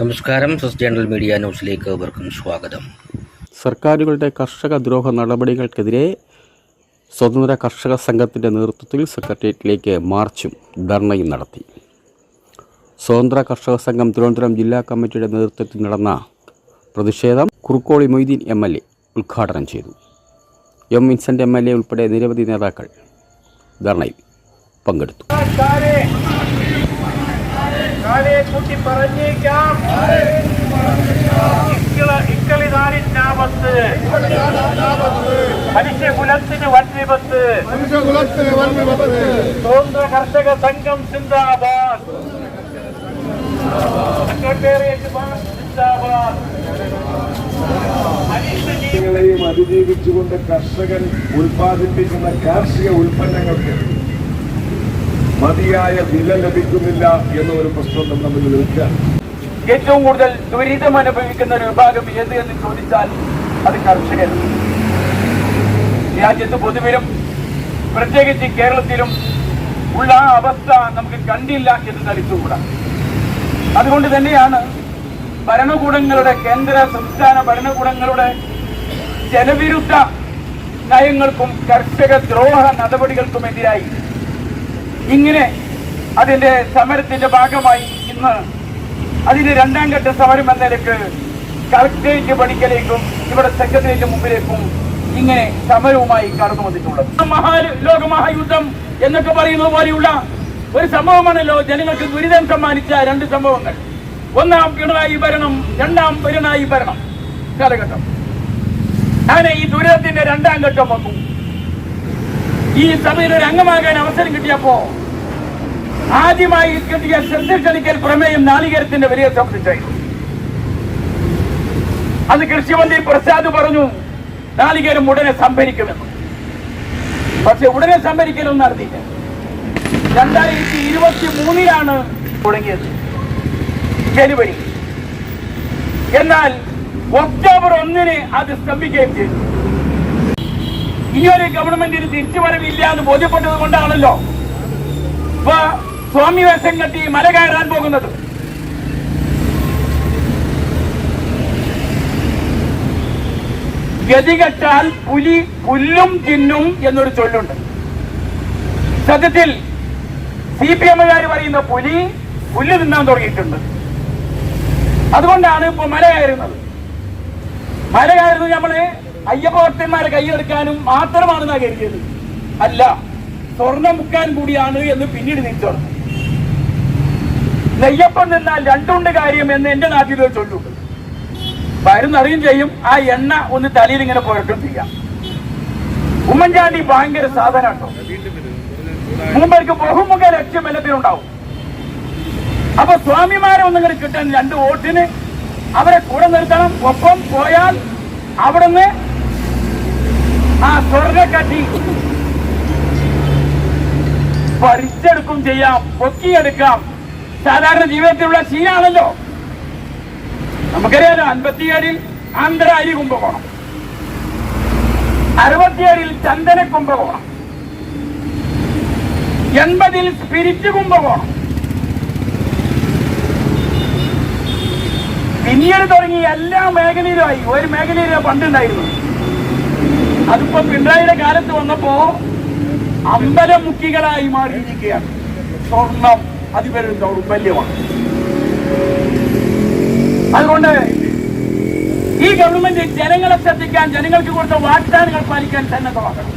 നമസ്കാരം സസ് journal media ന്യൂസിലേക്ക് ഏവർക്കും സ്വാഗതം. സർക്കാരുകളുടെ കർഷക ദ്രോഹ നടപടികൾക്കെതിരെ സ്വതന്ത്ര കർഷക സംഘത്തിന്റെ നേതൃത്വത്തിൽ സെക്രട്ടേറിയറ്റിലേക്ക് മാർച്ചും ധർണയും നടത്തി. സ്വതന്ത്ര കർഷക സംഘം തിരുവനന്തപുരം ജില്ലാ കമ്മിറ്റിയുടെ നേതൃത്വത്തിൽ നടന്ന പ്രതിഷേധം Kurukkoli Moideen M L A ഉദ്ഘാടനം ചെയ്തു. M Vincent M L A ഉൾപ്പെടെ നിരവധി നേതാക്കൾ ധർണയിൽ പങ്കെടുത്തു. കാരെ കാരെ കൂട്ടി പറഞ്ഞേക്കാം. ഇക്കള ഇക്കളിതാരിന്നാപത്ത് മനുഷ്യകുലത്തിന് വൻ വിപത്ത് മനുഷ്യകുലത്തിന് വൻ വിപത്ത് സ്വതന്ത്ര കർഷക സംഘം സിന്ദാബാദ്. സെക്രട്ടേറിയറ്റ് ബാങ്ക് സിന്ദാബാദ്. മനുഷ്യജീവൻ ങ്ങളെയും അതിജീവിച്ചുകൊണ്ട് കർഷകൻ ഉൽപ്പാദിപ്പിക്കുന്ന കാർഷിക ഉൽപ്പന്നങ്ങൾക്ക് മതിയായ വില ലഭിക്കുന്നില്ല എന്ന ഒരു പ്രശ്നം നമ്മൾ നിൽക്കുക ഏറ്റവും കൂടുതൽ ദുരിതം അനുഭവിക്കുന്ന ഒരു വിഭാഗം ഏത് എന്ന് ചോദിച്ചാൽ അത് കർഷകർ രാജ്യത്ത് പൊതുവിലും പ്രത്യേകിച്ച് കേരളത്തിലും ഉള്ള അവസ്ഥ നമുക്ക് കണ്ടില്ല എന്ന് ധരിച്ചുകൂടാ അതുകൊണ്ട് തന്നെയാണ് ഭരണകൂടങ്ങളുടെ കേന്ദ്ര സംസ്ഥാന ഭരണകൂടങ്ങളുടെ ജനവിരുദ്ധ നയങ്ങൾക്കും കർഷക ദ്രോഹ നടപടികൾക്കുമെതിരായി ഇങ്ങനെ അതിന്റെ സമരത്തിന്റെ ഭാഗമായി ഇന്ന് അതിന് രണ്ടാം ഘട്ട സമരം എന്ന നിലയ്ക്ക് കളക്ടറേറ്റ് പണിക്കലേക്കും ഇവിടെ സെക്രട്ടേറിയറ്റ് മുമ്പിലേക്കും ഇങ്ങനെ സമരവുമായി കടന്നു വന്നിട്ടുള്ളത്. മഹാ ലോകമഹായുദ്ധം എന്നൊക്കെ പറയുന്നത് പോലെയുള്ള ഒരു സംഭവമാണല്ലോ ജനങ്ങൾക്ക് ദുരിതം സമ്മാനിച്ച രണ്ട് സംഭവങ്ങൾ. ഒന്നാം പിണറായി ഭരണം രണ്ടാം പിണറായി ഭരണം. കാലഘട്ടം. അങ്ങനെ ഈ ദുരിതത്തിന്റെ രണ്ടാം ഘട്ടം വന്നു. ഈ സഭയിൽ ഒരു അംഗമാകാൻ അവസരം കിട്ടിയപ്പോ ആദ്യമായി കിട്ടിയ ശ്രദ്ധ ക്ഷണിക്കൽ പ്രമേയം നാളികേരത്തിന്റെ വലിയ സംബന്ധിച്ചായിരുന്നു അത് കൃഷിമന്ത്രി പ്രസാദ് പറഞ്ഞു നാളികേരം ഉടനെ സംഭരിക്കുമെന്ന്. പക്ഷെ ഉടനെ സംഭരിക്കലൊന്നും നടത്തിയില്ല രണ്ടായിരത്തി ഇരുപത്തി മൂന്നിലാണ് തുടങ്ങിയത്. ജനുവരി. എന്നാൽ ഒക്ടോബർ ഒന്നിന് അത് സ്തംഭിക്കുകയും ചെയ്തു. ഇനിയൊരു ഗവൺമെന്റിന് തിരിച്ചുവരവില്ല എന്ന് ബോധ്യപ്പെട്ടത് കൊണ്ടാണല്ലോ ഇപ്പൊ സ്വാമി വേഷം കെട്ടി മല കയറാൻ പോകുന്നത്. ഗതികെട്ടാൽ പുലി പുല്ലും തിന്നും എന്നൊരു ചൊല്ലുണ്ട്. സത്യത്തിൽ സി പി എമ്മുകാർ പറയുന്ന പുലി പുല്ല് തിന്നാൻ തുടങ്ങിയിട്ടുണ്ട്. അതുകൊണ്ടാണ് ഇപ്പൊ മല കയറുന്നത്. മല കയറുന്നത് നമ്മൾ അയ്യപ്പ കൈയെടുക്കാനും കൈയെടുക്കാനും മാത്രമാണെന്നാ കരുതിയത്. അല്ല സ്വർണം മുക്കാൻ കൂടിയാണ് എന്ന് പിന്നീട് തിരിച്ചറിഞ്ഞു നെയ്യപ്പം നിന്നാൽ രണ്ടുണ്ട് കാര്യം എന്ന് എന്റെ നാട്ടിൽ ചൊല്ലു വരുന്നറിയും ചെയ്യും ആ എണ്ണ ഒന്ന് തലയിൽ ഇങ്ങനെ പുരട്ടും ചെയ്യാം. ഉമ്മൻചാണ്ടി ഭയങ്കര സാധനം കേട്ടോ മുമ്പേക്ക് ബഹുമുഖ ലക്ഷ്യം എല്ലാത്തിനുണ്ടാവും അപ്പൊ സ്വാമിമാരെ ഒന്നും കിട്ടാൻ രണ്ട് വോട്ടിന് അവരെ കൂടെ നിർത്തണം. ഒപ്പം പോയാൽ അവിടുന്ന് ആ സ്വർഗക്കട്ടി. പറിച്ചെടുക്കും ചെയ്യാം പൊക്കിയെടുക്കാം. സാധാരണ ജീവിതത്തിലുള്ള ശീലാണല്ലോ. നമുക്കറിയാലോ അൻപത്തിയേഴിൽ ആന്ധ്ര അരി കുംഭകോണം. അറുപത്തിയേഴിൽ ചന്ദന കുംഭകോണം. എൺപതിൽ സ്പിരിറ്റ് കുംഭകോണം. പിന്നീട് തുടങ്ങി എല്ലാ മേഖലയിലുമായി ഒരു മേഖലയിലും പണ്ടുണ്ടായിരുന്നു അതിപ്പോ പിണറായിയുടെ കാലത്ത് വന്നപ്പോ അമ്പലമുക്കികളായി മാറിയിരിക്കുകയാണ് സ്വർണം അതിവരും ദൗർബല്യമാണ് അതുകൊണ്ട് ഈ ഗവൺമെന്റ് ജനങ്ങളെ ശ്രദ്ധിക്കാൻ ജനങ്ങൾക്ക് കൊടുത്ത വാഗ്ദാനങ്ങൾ പാലിക്കാൻ സന്നദ്ധമാക്കണം